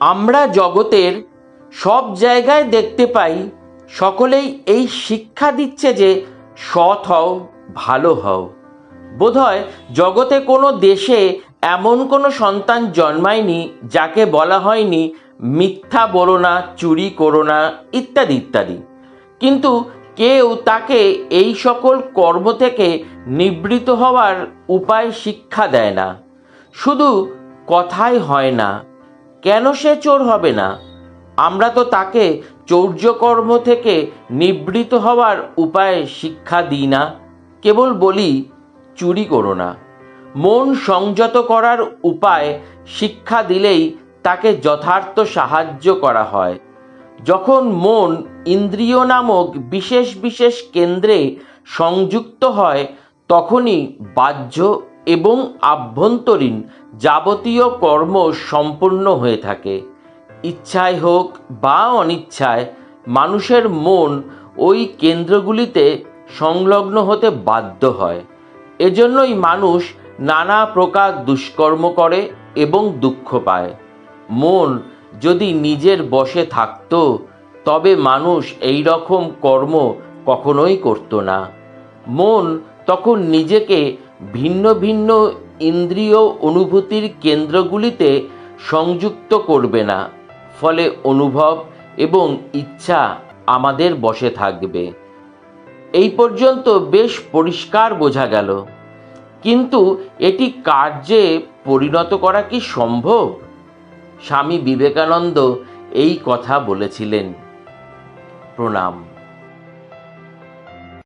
আমরা জগতের সব জায়গায় দেখতে পাই, সকলেই এই শিক্ষা দিচ্ছে যে সৎ হও, ভালো হও। বোধহয় জগতে কোনো দেশে এমন কোনো সন্তান জন্মায়নি যাকে বলা হয়নি, মিথ্যা বলো না, চুরি করো না, ইত্যাদি ইত্যাদি। কিন্তু কেউ তাকে এই সকল কর্ম থেকে নিবৃত হওয়ার উপায় শিক্ষা দেয় না। শুধু কথাই হয় না কেন সে চোর হবে না? আমরা তো তাকে চৌর্যকর্ম থেকে নিবৃত হওয়ার উপায় শিক্ষা দিই না। কেবল বলি, চুরি করো না। মন সংযত করার উপায় শিক্ষা দিলেই তাকে যথার্থ সাহায্য করা হয়। যখন মন ইন্দ্রিয় নামক বিশেষ বিশেষ কেন্দ্রে সংযুক্ত হয়, তখনই বাহ্য এবং আভ্যন্তরীণ যাবতীয় কর্ম সম্পূর্ণ হয়ে থাকে। ইচ্ছায় হোক বা অনিচ্ছায়, মানুষের মন ওই কেন্দ্রগুলিতে সংলগ্ন হতে বাধ্য হয়। এজন্যই মানুষ নানা প্রকার দুষ্কর্ম করে এবং দুঃখ পায়। মন যদি নিজের বশে থাকতো, তবে মানুষ এই রকম কর্ম কখনোই করতো না। মন তখন নিজেকে ভিন্ন ভিন্ন ইন্দ্রিয় অনুভূতির কেন্দ্রগুলিতে সংযুক্ত করবে না, ফলে অনুভব এবং ইচ্ছা আমাদের বশে থাকবে। এই পর্যন্ত বেশ পরিষ্কার বোঝা গেল। কিন্তু এটি কার্যে পরিণত করা কি সম্ভব? স্বামী বিবেকানন্দ এই কথা বলেছিলেন। প্রণাম।